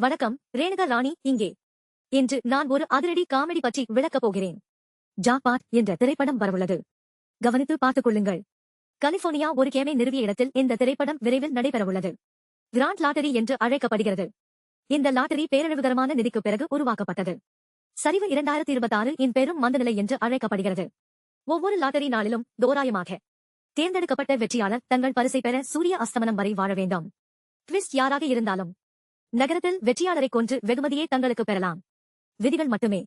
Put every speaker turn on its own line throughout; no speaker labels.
வணக்கம் ரேணுகா ராணி இங்கே. இன்று நான் ஒரு அதிரடி காமெடி பற்றி விளக்கப் போகிறேன். ஜாபாட் என்ற திரைப்படம் வரவுள்ளது. கவனித்து பார்த்துக் கொள்ளுங்கள். கலிபோர்னியா ஒரு கேமை நிறுவிய இடத்தில் இந்த திரைப்படம் விரைவில் நடைபெறவுள்ளது. கிராண்ட் லாட்டரி என்று அழைக்கப்படுகிறது. இந்த லாட்டரி பேரழிவுகரமான நிதிக்கு பிறகு உருவாக்கப்பட்டது. சரிவு இரண்டாயிரத்தி இருபத்தாறு இன் பெரும் மந்தநிலை என்று அழைக்கப்படுகிறது. ஒவ்வொரு லாட்டரி நாளிலும் தோராயமாக தேர்ந்தெடுக்கப்பட்ட வெற்றியாளர் தங்கள் பரிசை பெற சூரிய அஸ்தமனம் வரை வாழ வேண்டும். ட்விஸ்ட் யாராக இருந்தாலும் நகரத்தில் வெற்றியாளரை கொன்று வெகுமதியை தங்களுக்கு பெறலாம். விதிகள் மட்டுமே.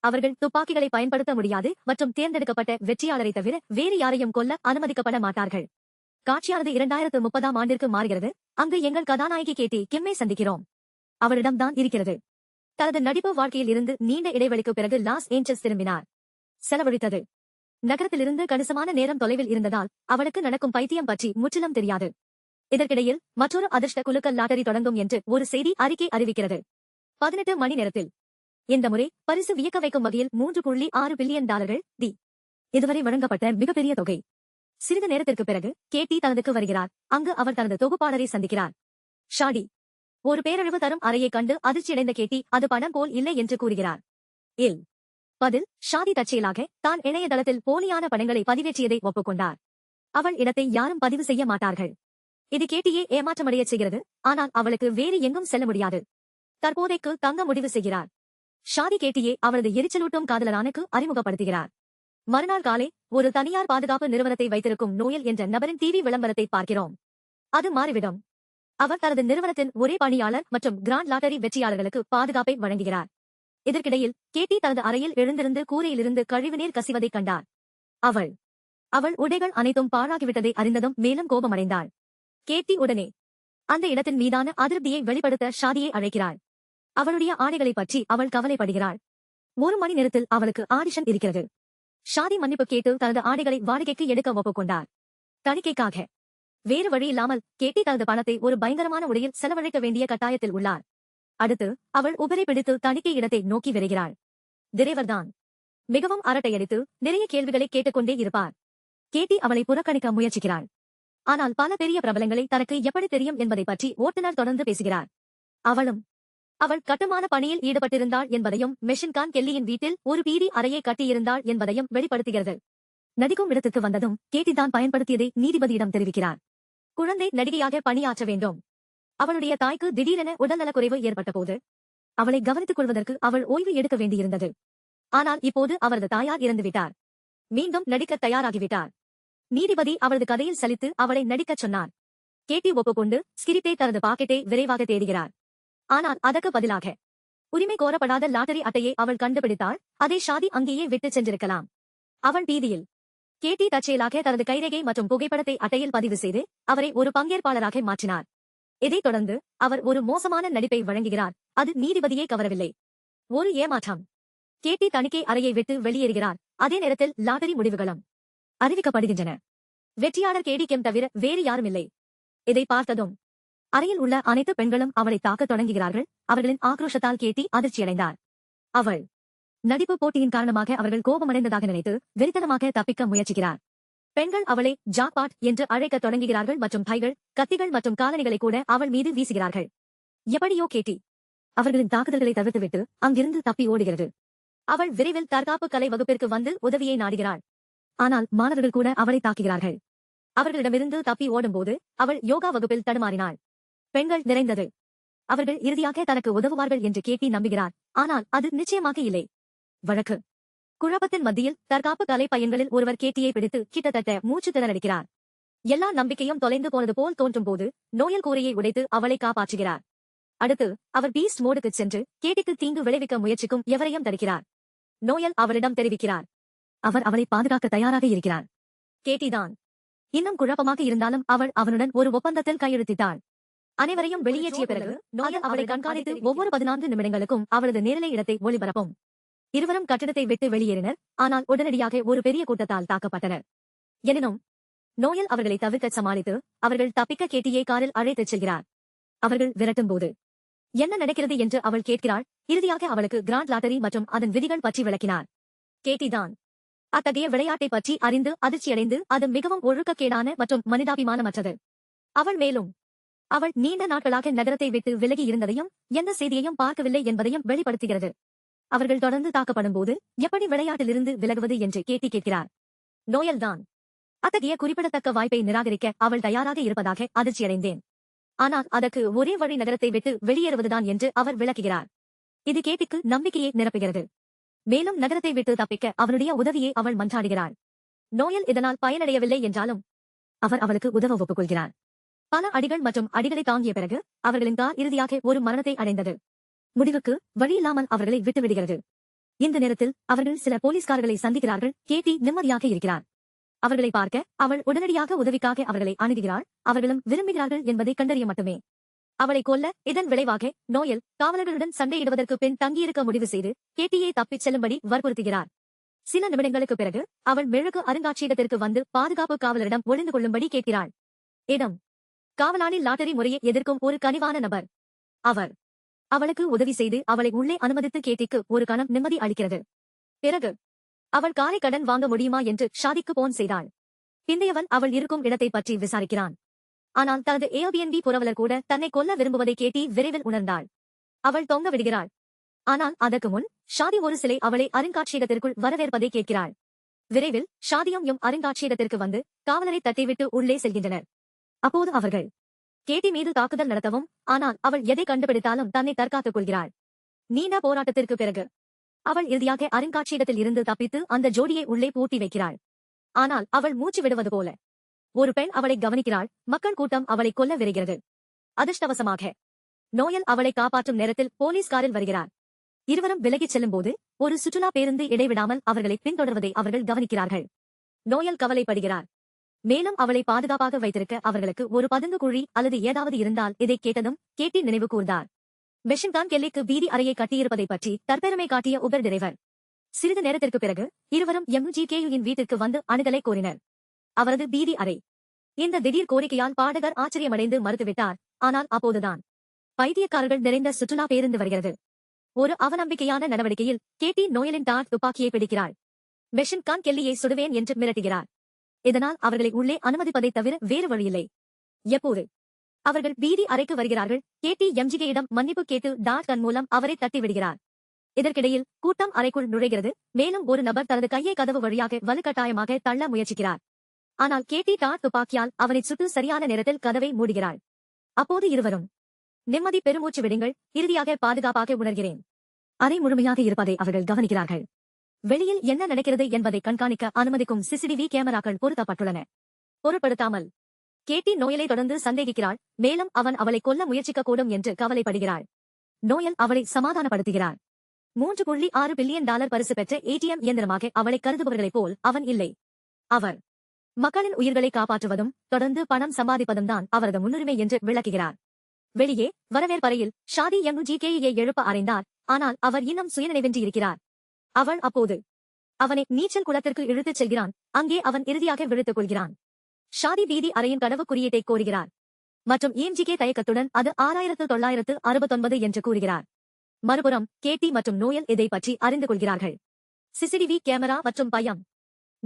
அவர்கள் துப்பாக்கிகளை பயன்படுத்த முடியாது மற்றும் தேர்ந்தெடுக்கப்பட்ட வெற்றியாளரை தவிர வேறு யாரையும் கொல்ல அனுமதிக்கப்பட மாட்டார்கள். காட்சியானது இரண்டாயிரத்து முப்பதாம் ஆண்டிற்கு மாறுகிறது. அங்கு எங்கள் கதாநாயகி கேட்டி கிம்மை சந்திக்கிறோம். அவரிடம்தான் இருக்கிறது. தனது நடிப்பு வாழ்க்கையில் இருந்து நீண்ட இடைவெளிக்கு பிறகு லாஸ் ஏஞ்சல்ஸ் திரும்பினார். செலவழித்தது. நகரத்திலிருந்து கணிசமான நேரம் தொலைவில் இருந்ததால் அவளுக்கு நடக்கும் பைத்தியம் பற்றி முற்றிலும் தெரியாது. இதற்கிடையில் மற்றொரு அதிர்ஷ்ட குலுக்கல் லாட்டரி தொடங்கும் என்று ஒரு செய்தி அறிக்கை அறிவிக்கிறது. பதினெட்டு மணி நேரத்தில். இந்த முறை பரிசு வியக்க வைக்கும் வகையில் மூன்று புள்ளி ஆறு பில்லியன் டாலர்கள் தி. இதுவரை வழங்கப்பட்ட மிகப்பெரிய தொகை. சிறிது நேரத்திற்கு பிறகு கேட்டி தனதுக்கு வருகிறார். அங்கு அவர் தனது தொகுப்பாளரை சந்திக்கிறார். ஷாடி. ஒரு பேரழிவு தரும் அறையை கண்டு அதிர்ச்சியடைந்த கேட்டி அது பணம் போல் இல்லை என்று கூறுகிறார். இல். பதில் ஷாதி தற்செயலாக தான் இணையதளத்தில் போலியான படங்களை பதிவேற்றியதை ஒப்புக்கொண்டார். அவள் இடத்தை யாரும் பதிவு செய்ய மாட்டார்கள். இது கேட்டியே ஏமாற்றமடையச் செய்கிறது. ஆனால் அவளுக்கு வேறு எங்கும் செல்ல முடியாது. தற்போதைக்கு தங்க முடிவு செய்கிறார். ஷாதி கேட்டியே அவளது எரிச்சலூட்டும் காதலரானுக்கு அறிமுகப்படுத்துகிறார். மறுநாள் காலை ஒரு தனியார் பாதுகாப்பு நிறுவனத்தை வைத்திருக்கும் நோயல் என்ற நபரின் டிவி விளம்பரத்தை பார்க்கிறோம். அது மாறிவிடும். அவர் தனது நிறுவனத்தின் ஒரே பணியாளர் மற்றும் கிராண்ட் லாட்டரி வெற்றியாளர்களுக்கு பாதுகாப்பை வழங்குகிறார். இதற்கிடையில் கேட்டி தனது அறையில் எழுந்திருந்து கூரையிலிருந்து கழிவுநீர் கசிவதைக் கண்டார். அவள் அவள் உடைகள் அனைத்தும் பாழாகிவிட்டதை அறிந்ததும் மேலும் கோபமடைந்தாள். கேட்டி உடனே அந்த இடத்தின் மீதான அதிருப்தியை வெளிப்படுத்த ஷாதியை அழைக்கிறாள். அவளுடைய ஆடைகளைப் பற்றி அவள் கவலைப்படுகிறாள். ஒரு மணி நேரத்தில் அவளுக்கு ஆடிஷன் இருக்கிறது. ஷாதி மன்னிப்பு கேட்டு தனது ஆடைகளை வாடகைக்கு எடுக்க ஒப்புக்கொண்டார். தணிக்கைக்காக. வேறு வழி இல்லாமல் கேட்டி தனது பணத்தை ஒரு பயங்கரமான உடையில் செலவழிக்க வேண்டிய கட்டாயத்தில் உள்ளார். அடுத்து அவள் உபரை பிடித்து தணிக்கை இடத்தை நோக்கி வருகிறாள். திரைவர்தான் மிகவும் அரட்டையடித்து நிறைய கேள்விகளை கேட்டுக்கொண்டே இருப்பார். கேட்டி அவளை புறக்கணிக்க முயற்சிக்கிறாள். ஆனால் பல பெரிய பிரபலங்களை தனக்கு எப்படி தெரியும் என்பதை பற்றி ஓட்டுநர் தொடர்ந்து பேசுகிறார். அவளும் அவள் கட்டுமான பணியில் ஈடுபட்டிருந்தாள் என்பதையும் மெஷின்கான் கெல்லியின் வீட்டில் ஒரு பீடி அறையை கட்டியிருந்தாள் என்பதையும் வெளிப்படுத்துகிறது. நடிக்கும் இடத்துக்கு வந்ததும் கேட்டிதான் பயன்படுத்தியதை நீதிபதியிடம் தெரிவிக்கிறார். குழந்தை நடிகையாக பணியாற்ற வேண்டும். அவளுடைய தாய்க்கு திடீரென உடல்நலக்குறைவு ஏற்பட்டபோது அவளை கவனித்துக் கொள்வதற்கு அவள் ஓய்வு எடுக்க வேண்டியிருந்தது. ஆனால் இப்போது அவரது தாயார் இறந்துவிட்டார். மீண்டும் நடிக்க தயாராகிவிட்டார். நீதிபதி அவளது கதையில் சலித்து அவளை நடிக்கச் சொன்னார் கேட்டி ஒப்புக்கொண்டு ஸ்கிரிப்டை தனது பாக்கெட்டை விரைவாக தேடுகிறார். ஆனால் அதற்கு பதிலாக உரிமை கோரப்படாத லாட்டரி அட்டையை அவள் கண்டுபிடித்தாள். அதை ஷாதி அங்கேயே விட்டுச் சென்றிருக்கலாம். அவன் பீதியில் கேட்டி தற்செயலாக தனது கைரேகை மற்றும் புகைப்படத்தை அட்டையில் பதிவு செய்து அவரை ஒரு பங்கேற்பாளராக மாற்றினார். இதைத் தொடர்ந்து அவர் ஒரு மோசமான நடிப்பை வழங்குகிறார். அது நீதிபதியை கவரவில்லை. ஒரு ஏமாற்றம். கேட்டி தணிக்கை அறையை விட்டு வெளியேறுகிறார். அதே நேரத்தில் லாட்டரி முடிவுகளும். அறிவிக்கப்படுகின்றன. வெற்றியாளர் கேடி கெம் தவிர வேறு யாரும் இல்லை. இதை பார்த்ததும் அறையில் உள்ள அனைத்து பெண்களும் அவளை தாக்கத் தொடங்குகிறார்கள். அவர்களின் ஆக்ரோஷத்தால் கேட்டி அதிர்ச்சியடைந்தார். அவள் நடிப்பு போட்டியின் காரணமாக அவர்கள் கோபமடைந்ததாக நினைத்து வெறித்தனமாக தப்பிக்க முயற்சிக்கிறார். பெண்கள் அவளை ஜாக்பாட் என்று அழைக்கத் தொடங்குகிறார்கள் மற்றும் கைகள் கத்திகள் மற்றும் காலணிகளை கூட அவள் மீது வீசுகிறார்கள். எப்படியோ கேட்டி அவர்களின் தாக்குதல்களை தவிர்த்துவிட்டு அங்கிருந்து தப்பி ஓடுகிறது. அவள் விரைவில் தற்காப்பு கலை வகுப்பிற்கு வந்து உதவியை நாடுகிறாள். ஆனால் மாணவர்கள் கூட அவளை தாக்குகிறார்கள். அவர்களிடமிருந்து தப்பி ஓடும்போது அவள் யோகா வகுப்பில் தடுமாறினாள். பெண்கள் நிறைந்தது. அவர்கள் இறுதியாக தனக்கு உதவுவார்கள் என்று கேட்டி நம்புகிறார். ஆனால் அது நிச்சயமாக இல்லை. வழக்கு. குழப்பத்தின் மத்தியில் தற்காப்பு கலை பையன்களில் ஒருவர் கேட்டியை பிடித்து கிட்டத்தட்ட மூச்சு திணறடிக்கிறார். எல்லா நம்பிக்கையும் தொலைந்து போனது போல் தோன்றும் போது நோயல் கூரையை உடைத்து அவளை காப்பாற்றுகிறார். அடுத்து அவர் பீஸ்ட் மோடுக்கு சென்று கேட்டிக்கு தீங்கு விளைவிக்க முயற்சிக்கும் எவரையும் தடுக்கிறார். நோயல் அவரிடம் தெரிவிக்கிறார். அவர் அவளை பாதுகாக்க தயாராக இருக்கிறார். கேட்டிதான். இன்னும் குழப்பமாக இருந்தாலும் அவள் அவனுடன் ஒரு ஒப்பந்தத்தில் கையெழுத்திட்டாள். அனைவரையும் வெளியேற்றிய பிறகு நோயல் அவளை கண்காணித்து ஒவ்வொரு பதினான்கு நிமிடங்களுக்கும் அவளது நேரலை இடத்தை ஒளிபரப்பும். இருவரும் கட்டிடத்தை விட்டு வெளியேறினர். ஆனால் உடனடியாக ஒரு பெரிய கூட்டத்தால் தாக்கப்பட்டனர். எனினும் நோயல் அவர்களை தவிர்க்க சமாளித்து அவர்கள் தப்பிக்க கேட்டியை காரில் அழைத்துச் செல்கிறார். அவர்கள் விரட்டும் போது என்ன நடக்கிறது? என்று அவள் கேட்கிறாள். இறுதியாக அவளுக்கு கிராண்ட் லாட்டரி மற்றும் அதன் விதிகள் பற்றி விளக்கினார். கேட்டிதான். அத்தகைய விளையாட்டை பற்றி அறிந்து அதிர்ச்சியடைந்து அது மிகவும் ஒழுக்கக்கேடான மற்றும் மனிதாபிமானமற்றது. அவள் மேலும் அவள் நீண்ட நாட்களாக நகரத்தை விட்டு விலகி இருந்ததையும் எந்த செய்தியையும் பார்க்கவில்லை என்பதையும் வெளிப்படுத்துகிறது. அவர்கள் தொடர்ந்து தாக்கப்படும் போது எப்படி விளையாட்டிலிருந்து விலகுவது என்று கேட்டி கேட்கிறார். நோயல்தான் அத்தகைய குறிப்பிடத்தக்க வாய்ப்பை நிராகரிக்க அவள் தயாராக இருப்பதாக அதிர்ச்சியடைந்தேன். ஆனால் அதற்கு ஒரே வழி நகரத்தை விட்டு வெளியேறுவதுதான் என்று அவர் விளக்குகிறார். இது கேட்டிக்கு நம்பிக்கையை நிரப்புகிறது. மேலும் நகரத்தை விட்டு தப்பிக்க அவனுடைய உதவியை அவள் மன்றாடுகிறாள். நோயல் இதனால் பயனடையவில்லை என்றாலும் அவர் அவளுக்கு உதவ ஒப்புக்கொள்கிறார். பல அடிகள் மற்றும் அடிகளை தாங்கிய பிறகு அவர்களின் கார் இறுதியாக ஒரு மரணத்தை அடைந்தது. முடிவுக்கு வழியில்லாமல் அவர்களை விட்டுவிடுகிறது. இந்த நேரத்தில் அவர்கள் சில போலீஸ்காரர்களை சந்திக்கிறார்கள். கேட்டி நிம்மதியாக இருக்கிறார். அவர்களை பார்க்க அவள் உடனடியாக உதவிக்காக அவர்களை அணுகுகிறாள். அவர்களும் விரும்புகிறார்கள் என்பதை கண்டறிய மட்டுமே. அவளை கொல்ல இதன் விளைவாக நோயல் காவலர்களுடன் சண்டையிடுவதற்கு பின் தங்கியிருக்க முடிவு செய்து கேட்டியை தப்பிச் செல்லும்படி வற்புறுத்துகிறார். சில நிமிடங்களுக்கு பிறகு அவள் மெழுகு அருங்காட்சியகத்திற்கு வந்து பாதுகாப்பு காவலரிடம் ஒளிந்து கொள்ளும்படி கேட்கிறாள். இடம். காவலாளி லாட்டரி முறையை எதிர்க்கும் ஒரு கனிவான நபர். அவர். அவளுக்கு உதவி செய்து அவளை உள்ளே அனுமதித்து கேட்டிக்கு ஒரு கணம் நிம்மதி அளிக்கிறது. பிறகு. அவள் காலை கடன் வாங்க முடியுமா என்று ஷாதிக்கு போன் செய்தாள். பிந்தையவன் அவள் இருக்கும் இடத்தை பற்றி விசாரிக்கிறான். ஆனால் தனது ஏபிஎன்பி புரவலர் கூட தன்னை கொல்ல விரும்புவதை கேட்டி விரைவில் உணர்ந்தாள். அவள் தொங்க விடுகிறாள். ஆனால் அதற்கு முன் ஷாதி ஒரு சிலை அவளை அருங்காட்சியகத்திற்குள் வரவேற்பதை கேட்கிறாள். விரைவில் ஷாதியும் எம் அருங்காட்சியகத்திற்கு வந்து காவலரை தட்டிவிட்டு உள்ளே செல்கின்றனர். அப்போது அவர்கள் கேட்டி மீது தாக்குதல் நடத்தவும் ஆனால் அவள் எதை கண்டுபிடித்தாலும் தன்னை தற்காத்துக் கொள்கிறாள். நீண்ட போராட்டத்திற்கு பிறகு அவள் இறுதியாக அருங்காட்சியகத்தில் இருந்து தப்பித்து அந்த ஜோடியை உள்ளே பூட்டி வைக்கிறாள். ஆனால் அவள் மூச்சு விடுவது போல ஒரு பெண் அவளை கவனிக்கிறாள் மக்கள் கூட்டம் அவளை கொல்ல விரைகிறது. அதிர்ஷ்டவசமாக நோயல் அவளை காப்பாற்றும் நேரத்தில் போலீஸ்காரில் வருகிறார். இருவரும் விலகிச் செல்லும்போது ஒரு சுற்றுலா பேருந்து இடைவிடாமல் அவர்களை பின்தொடர்வதை அவர்கள் கவனிக்கிறார்கள். நோயல் கவலைப்படுகிறார். மேலும் அவளை பாதுகாப்பாக வைத்திருக்க அவர்களுக்கு ஒரு பதுங்கு குழி அல்லது ஏதாவது இருந்தால் இதை கேட்டதும் கேட்டி நினைவு கூர்ந்தார். மெஷின்கான் கெல்லிக்கு வீதி அறையை கட்டியிருப்பதை பற்றி தற்பெருமை காட்டிய உபர் டிரைவர் சிறிது நேரத்திற்கு பிறகு இருவரும் எம்ஜிகேயுவின் வீட்டிற்கு வந்து அணுகலை கோரினர். அவரது பீதி அறை. இந்த திடீர் கோரிக்கையால் பாடகர் ஆச்சரியமடைந்து மறுத்துவிட்டார். ஆனால் அப்போதுதான் பைத்தியக்காரர்கள் நிறைந்த சுற்றுலா பேருந்து வருகிறது. ஒரு அவநம்பிக்கையான நடவடிக்கையில் கேட்டி நோயலின் டாட் துப்பாக்கியை பிடிக்கிறாள். மெஷின் கான் கெல்லியை சுடுவேன் என்று மிரட்டுகிறார். இதனால் அவர்களை உள்ளே அனுமதிப்பதை தவிர வேறு வழியில்லை. எப்போது? அவர்கள் பீதி அறைக்கு வருகிறார்கள். கேட்டி எம்ஜிகேயிடம் மன்னிப்பு கேட்டு டாட் கன் மூலம் அவரை தட்டி விடுகிறார் இதற்கிடையில் கூட்டம் அறைக்குள் நுழைகிறது. மேலும் ஒரு நபர் தனது கையை கதவு வழியாக வலுக்கட்டாயமாக தள்ள முயற்சிக்கிறார். ஆனால் கேட்டி டாட் துப்பாக்கியால் அவனை சுட்டு சரியான நேரத்தில் கதவை மூடுகிறாள். அப்போது இருவரும் நிம்மதி பெருமூச்சு விடுங்கள் இறுதியாக பாதுகாப்பாக உணர்கிறேன். அறை முழுமையாக இருப்பதை அவர்கள் கவனிக்கிறார்கள். வெளியில் என்ன நடக்கிறது என்பதை கண்காணிக்க அனுமதிக்கும் சிசிடிவி கேமராக்கள் பொருத்தப்பட்டுள்ளன. பொருட்படுத்தாமல் கேட்டி நோயலை தொடர்ந்து சந்தேகிக்கிறாள் மேலும் அவன் அவளை கொல்ல முயற்சிக்கக்கூடும் என்று கவலைப்படுகிறாள். நோயல் அவளை சமாதானப்படுத்துகிறார் மூன்று புள்ளி ஆறு பில்லியன் டாலர் பரிசு பெற்ற ஏடிஎம் இயந்திரமாக அவளை கருதுபவர்களைப் போல் அவன் இல்லை. அவர் மக்களின் உயிர்களை காப்பாற்றுவதும் தொடர்ந்து பணம் சம்பாதிப்பதும் தான் அவரது முன்னுரிமை என்று விளக்குகிறார். வெளியே வரவேற்பறையில் ஷாதி எங்கு ஜி. எழுப்ப அறைந்தார். ஆனால் அவர் இன்னும் சுயநினைவின்றி இருக்கிறார். அவள் அப்போது அவனை நீச்சல் குளத்திற்கு இழுத்துச் செல்கிறான். அங்கே அவன் இறுதியாக விழுத்துக் கொள்கிறான். ஷாதி பீதி அறையின் கடவு குறியீட்டை கோருகிறார். மற்றும் ஏம்ஜிகே தயக்கத்துடன் அது ஆறாயிரத்து தொள்ளாயிரத்து அறுபத்தொன்பது என்று கூறுகிறார். மறுபுறம் கேட்டி மற்றும் நோயல் இதை பற்றி அறிந்து கொள்கிறார்கள். சிசிடிவி கேமரா மற்றும் பயம்.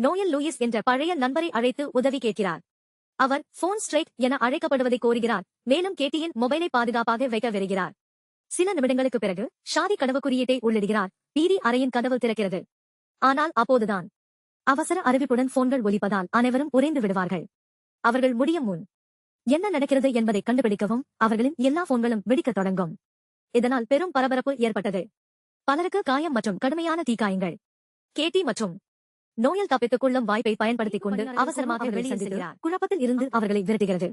நோயல் லூயிஸ் என்ற பழைய நண்பரை அழைத்து உதவி கேட்கிறார். அவர் போன் ஸ்ட்ரைக் என அழைக்கப்படுவதை கோருகிறார். மேலும் கேட்டியின் மொபைலை பாதுகாப்பாக வைக்க வருகிறார். சில நிமிடங்களுக்கு பிறகு ஷாதி கனவு குறியீட்டை உள்ளிடுகிறார். பீதி அறையின் கதவு திறக்கிறது. ஆனால் அப்போதுதான். அவசர அறிவிப்புடன் போன்கள் ஒலிப்பதால் அனைவரும் உறைந்து விடுவார்கள். அவர்கள் முடியும் முன் என்ன நடக்கிறது என்பதை கண்டுபிடிக்கவும் அவர்களின் எல்லா போன்களும் வெடிக்கத் தொடங்கும். இதனால் பெரும் பரபரப்பு ஏற்பட்டது. பலருக்கு காயம் மற்றும் கடுமையான தீக்காயங்கள். கேட்டி மற்றும் நோயல் தப்பித்துக் கொள்ளும் வாய்ப்பை பயன்படுத்திக் கொண்டு அவசரமாக செல்கிறார் குழப்பத்தில் இருந்து அவர்களை விரட்டுகிறது.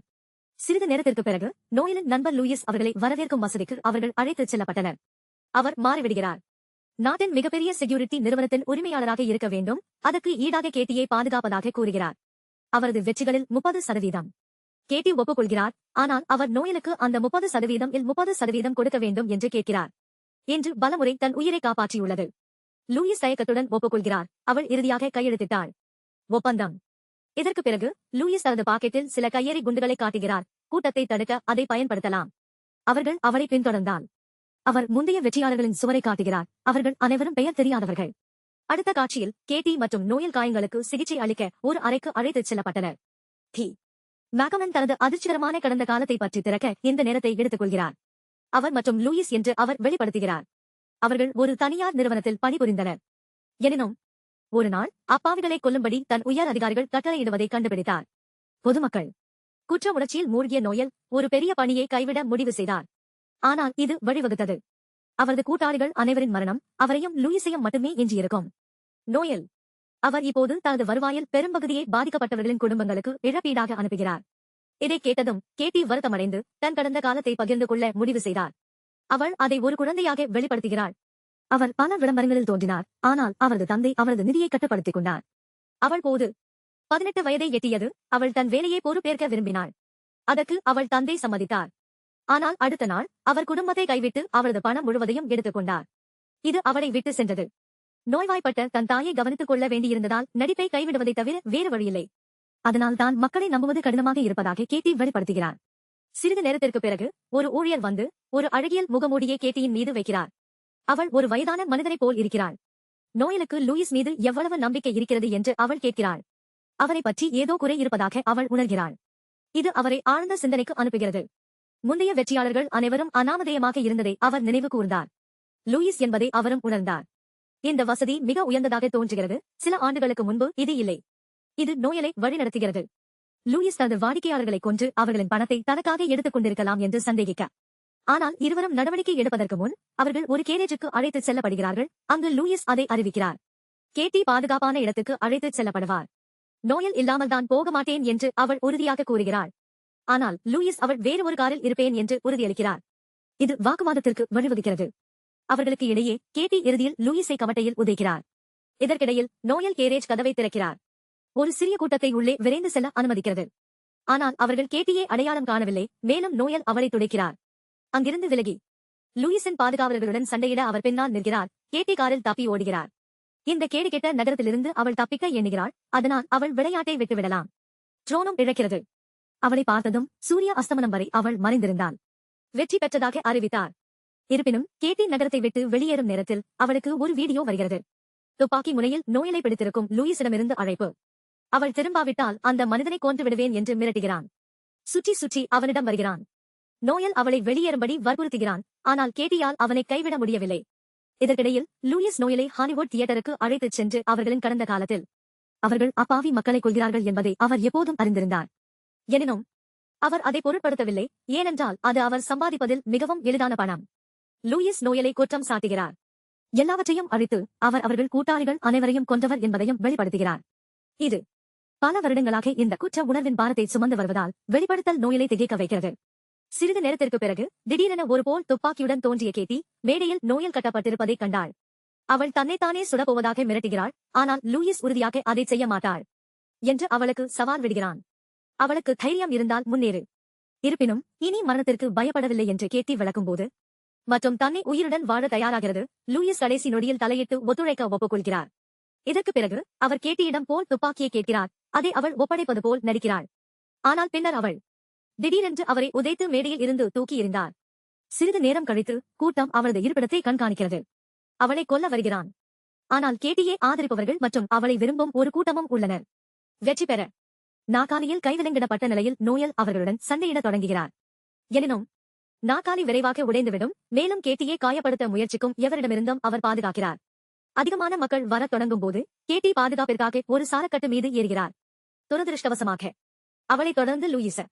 சிறிது நேரத்திற்கு பிறகு நோயலின் நண்பர் லூயிஸ் அவர்களை வரவேற்கும் வசதிக்கு அவர்கள் அழைத்துச் செல்லப்பட்டனர். அவர் மாறிவிடுகிறார். நாட்டின் மிகப்பெரிய செக்யூரிட்டி நிறுவனத்தின் உரிமையாளராக இருக்க வேண்டும். அதற்கு ஈடாக கேட்டியை பாதுகாப்பதாக கூறுகிறார். அவரது வெற்றிகளில் முப்பது சதவீதம். கேட்டி ஒப்புக்கொள்கிறார். ஆனால் அவர் நோயலுக்கு அந்த முப்பது சதவீதம் இல் முப்பது சதவீதம் கொடுக்க வேண்டும் என்று கேட்கிறார். என்று பலமுறை தன் உயிரை காப்பாற்றியுள்ளது. லூயிஸ் தயக்கத்துடன் ஒப்புக்கொள்கிறார். அவள் இறுதியாக கையெழுத்திட்டாள். ஒப்பந்தம். இதற்கு பிறகு லூயிஸ் தனது பாக்கெட்டில் சில கையெறி குண்டுகளை காட்டுகிறார். கூட்டத்தை தடுக்க அதை பயன்படுத்தலாம். அவர்கள் அவளை பின்தொடர்ந்தால். அவர் முந்தைய வெற்றியாளர்களின் சுவரை காட்டுகிறார். அவர்கள் அனைவரும் பெயர் தெரியாதவர்கள். அடுத்த காட்சியில் கேட்டி மற்றும் நோயல் காயங்களுக்கு சிகிச்சை அளிக்க ஒரு அறைக்கு அழைத்துச் செல்லப்பட்டனர். தி. மேகமன் தனது அதிர்ச்சிகரமான கடந்த காலத்தை பற்றி திறக்க இந்த நேரத்தை எடுத்துக் கொள்கிறார். அவர் மற்றும் லூயிஸ் என்று அவர் வெளிப்படுத்துகிறார். அவர்கள் ஒரு தனியார் நிறுவனத்தில் பணிபுரிந்தனர். எனினும் ஒரு நாள் அப்பாவிகளை கொல்லும்படி தன் உயர் அதிகாரிகள் கட்டளையிடுவதை கண்டுபிடித்தார். பொதுமக்கள் குற்ற உணர்ச்சியில் மூழ்கிய நோயல் ஒரு பெரிய பணியை கைவிட முடிவு செய்தார். ஆனால் இது வழிவகுத்தது. அவரது கூட்டாளிகள் அனைவரின் மரணம் அவரையும் லூயிஸையும் மட்டுமே எஞ்சியிருக்கும். நோயல் அவர் இப்போது தனது வருவாயில் பெரும்பகுதியை பாதிக்கப்பட்டவர்களின் குடும்பங்களுக்கு இழப்பீடாக அனுப்புகிறார். இதை கேட்டதும் கேட்டி வருத்தமடைந்து தன் கடந்த காலத்தை பகிர்ந்து கொள்ள முடிவு செய்தார். அவள் அதை ஒரு குழந்தையாக வெளிப்படுத்துகிறாள். அவர் பல விளம்பரங்களில் தோன்றினார். ஆனால் அவரது தந்தை அவரது நிதியை கட்டுப்படுத்திக் கொண்டார். அவள் போது பதினெட்டு வயதை எட்டியது. அவள் தன் வேலையை பொறுப்பேற்க விரும்பினாள். அதற்கு அவள் தந்தை சம்மதித்தார். ஆனால் அடுத்த நாள் அவர் குடும்பத்தை கைவிட்டு அவரது பணம் முழுவதையும் எடுத்துக் கொண்டார். இது அவளை விட்டு சென்றது. நோய்வாய்ப்பட்ட தன் தாயை கவனித்துக் கொள்ள வேண்டியிருந்ததால் நடிப்பை கைவிடுவதை தவிர வேறு வழியில்லை. அதனால் தான் மக்களை நம்புவது கடினமாக இருப்பதாக கேட்டி வெளிப்படுத்துகிறார். சிறிது நேரத்திற்கு பிறகு ஒரு ஊழியர் வந்து ஒரு அழகியல் முகமூடியை கேட்டியின் மீது வைக்கிறார். அவள் ஒரு வயதான மனிதனைப் போல் இருக்கிறாள். நோயலுக்கு லூயிஸ் மீது எவ்வளவு நம்பிக்கை இருக்கிறது என்று அவள் கேட்கிறாள். அவரை பற்றி ஏதோ குறை இருப்பதாக அவள் உணர்கிறாள். இது அவரை ஆழ்ந்த சிந்தனைக்கு அனுப்புகிறது. முந்தைய வெற்றியாளர்கள் அனைவரும் அனாமதேயமாக இருந்ததை அவர் நினைவு கூர்ந்தார். லூயிஸ் என்பதை அவரும் உணர்ந்தார். இந்த வசதி மிக உயர்ந்ததாக தோன்றுகிறது. சில ஆண்டுகளுக்கு முன்பு இது இல்லை. இது நோயலை வழிநடத்துகிறது. லூயிஸ் தனது வாடிக்கையாளர்களை கொன்று அவர்களின் பணத்தை தனக்காக எடுத்துக் கொண்டிருக்கலாம் என்று சந்தேகிக்க. ஆனால் இருவரும் நடவடிக்கை எடுப்பதற்கு முன் அவர்கள் ஒரு கேரேஜுக்கு அழைத்துச் செல்லப்படுகிறார்கள். அங்கு லூயிஸ் அதை அறிவிக்கிறார். கேட்டி பாதுகாப்பான இடத்துக்கு அழைத்துச் செல்லப்படுவார். நோயல் இல்லாமல் தான் போக மாட்டேன் என்று அவள் உறுதியாக கூறுகிறாள். ஆனால் லூயிஸ் அவள் வேறு ஒரு காரில் இருப்பேன் என்று உறுதியளிக்கிறார். இது வாக்குவாதத்திற்கு வழிவகுக்கிறது. அவர்களுக்கு இடையே கேட்டி இறுதியில் லூயிஸை கவட்டையில் உதைக்கிறார். இதற்கிடையில் நோயல் கேரேஜ் கதவை திறக்கிறார். ஒரு சிறிய கூட்டத்தை உள்ளே விரைந்து செல்ல அனுமதிக்கிறது. ஆனால் அவர்கள் கேட்டியை அடையாளம் காணவில்லை. மேலும் நோயல் அவளை துடைக்கிறார். அங்கிருந்து விலகி. லூயிஸின் பாதுகாவலர்களுடன் சண்டையிட அவர் பின்னால் நிற்கிறார். கேட்டி காரில் தப்பி ஓடுகிறார். இந்த கேடு கெட்ட நகரத்திலிருந்து அவள் தப்பிக்க எண்ணுகிறாள். அதனால் அவள் விளையாட்டை விட்டுவிடலாம். ட்ரோனும் இழக்கிறது. அவளை பார்த்ததும் சூரிய அஸ்தமனம் வரை அவள் மறைந்திருந்தாள். வெற்றி பெற்றதாக அறிவித்தார். இருப்பினும் கேட்டி நகரத்தை விட்டு வெளியேறும் நேரத்தில் அவளுக்கு ஒரு வீடியோ வருகிறது. துப்பாக்கி முனையில் நோயலை பிடித்திருக்கும் லூயிஸிடமிருந்து அழைப்பு. அவள் திரும்பாவிட்டால் அந்த மனிதனை கொன்று விடுவேன் என்று மிரட்டுகிறான். சுற்றி சுற்றி அவனிடம் வருகிறான். நோயல் அவளை வெளியேறும்படி வற்புறுத்துகிறான். ஆனால் கேட்டியால் அவனை கைவிட முடியவில்லை. இதற்கிடையில் லூயிஸ் நோயலை ஹாலிவுட் தியேட்டருக்கு அழைத்துச் சென்று அவர்களின் கடந்த காலத்தில். அவர்கள் அப்பாவி மக்களை கொள்கிறார்கள் என்பதை அவர் எப்போதும் அறிந்திருந்தார். எனினும் அவர் அதை பொருட்படுத்தவில்லை. ஏனென்றால் அது அவர் சம்பாதிப்பதில் மிகவும் எளிதான பணம். லூயிஸ் நோயலை குற்றம் சாட்டுகிறார். எல்லாவற்றையும் அழித்து அவர் அவர்கள் கூட்டாளிகள் அனைவரையும் கொன்றவர் என்பதையும் வெளிப்படுத்துகிறார். இது பல வருடங்களாக இந்த குற்ற உணர்வின் பாரத்தை சுமந்து வருவதால் வெளிப்படுத்தல் நோயலை திகைக்க வைக்கிறது. சிறிது நேரத்திற்கு பிறகு திடீரென ஒரு போல் துப்பாக்கியுடன் தோன்றிய கேட்டி மேடையில் நோயில் கட்டப்பட்டிருப்பதைக் கண்டாள். அவள் தன்னைத்தானே சுடப்போவதாக மிரட்டுகிறாள் ஆனால் லூயிஸ் உறுதியாக அதை செய்ய மாட்டாள் என்று அவளுக்கு சவால் விடுகிறான். அவளுக்கு தைரியம் இருந்தால் முன்னேறு. இருப்பினும் இனி மரணத்திற்கு பயப்படவில்லை என்று கேட்டி விளக்கும்போது மற்றும் தன்னை உயிருடன் வாழ தயாராகிறது லூயிஸ் கடைசி நொடியில் தலையிட்டு ஒத்துழைக்க ஒப்புக்கொள்கிறார். இதற்கு பிறகு அவர் கேட்டியிடம் போல் துப்பாக்கியை கேட்கிறார். அதை அவள் ஒப்படைப்பது போல் நடிக்கிறாள். ஆனால் பின்னர் அவள் திடீரென்று அவரை உதைத்து மேடையில் இருந்து தூக்கி எறிந்தார் சிறிது நேரம் கழித்து கூட்டம் அவளது இருப்பிடத்தை கண்காணிக்கிறது. அவளை கொல்ல வருகிறான். ஆனால் கேட்டியே ஆதரிப்பவர்கள் மற்றும் அவளை விரும்பும் ஒரு கூட்டமும் உள்ளனர். வெற்றி பெற. நாக்காலியில் கைவிலங்கிடப்பட்ட நிலையில் நோயல் அவர்களுடன் சண்டையிட தொடங்குகிறார். எனினும் நாக்காலி விரைவாக உடைந்துவிடும். மேலும் கேட்டியை காயப்படுத்த முயற்சிக்கும் எவரிடமிருந்தும் அவர் பாதுகாக்கிறார். அதிகமான மக்கள் வரத் தொடங்கும் போது கேட்டி பாதுகாப்பிற்காக ஒரு சாரக்கட்டு மீது ஏறுகிறார். துரதிருஷ்டவசமாக. அவளைத் தொடர்ந்து லூயிச